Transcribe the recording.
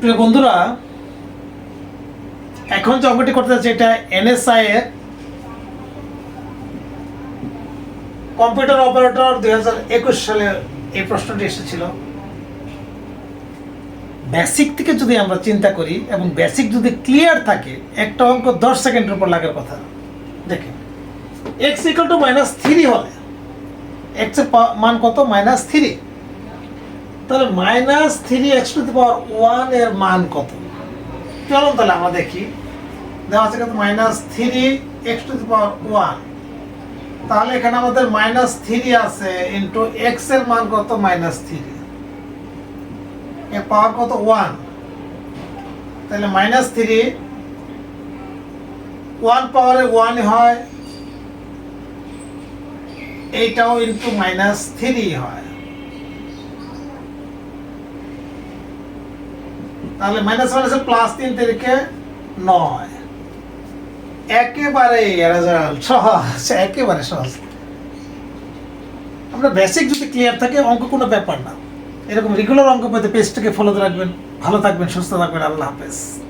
প্রিয় বন্ধুরা, এখন যে অঙ্কটি করতে যাচ্ছে, এটা এনএসআই এর কম্পিউটার অপারেটর দুই হাজার একুশ সালে এই প্রশ্নটি এসেছিল। বেসিক থেকে যদি আমরা চিন্তা করি এবং বেসিক যদি ক্লিয়ার থাকে, একটা অঙ্ক দশ সেকেন্ডের উপর লাগার কথা। দেখেন x equal to minus three হলে এক্সের পা- মান কত? মাইনাস থ্রি তাহলে minus three x to the power ওয়ানের মান কত? চলুন তাহলে আমরা দেখি। দেওয়া আছে কত minus three x to the power one তাহলে এখানে আমাদের মাইনাস থ্রি আছে ইন্টু এক্সের মান কত? মাইনাস থ্রি এর পাওয়ার কত? ওয়ান তাহলে মাইনাস থ্রি ওয়ান পাওয়ারে ওয়ান হয়। এইটাও ইন্টু মাইনাস থ্রি হয়। তাহলে মাইনাস মাইনাসে প্লাস তিন তারিখে নয়। একেবারে রেজাল্ট সহজ, একেবারে সহজ। আমরা বেসিক যদি ক্লিয়ার থাকে, অঙ্ক কোনো ব্যাপার না। এরকম রেগুলার অঙ্ক পেতে পেজটাকে ফলো রাখবেন। ভালো থাকবেন, সুস্থ থাকবেন, আল্লাহ হাফেজ।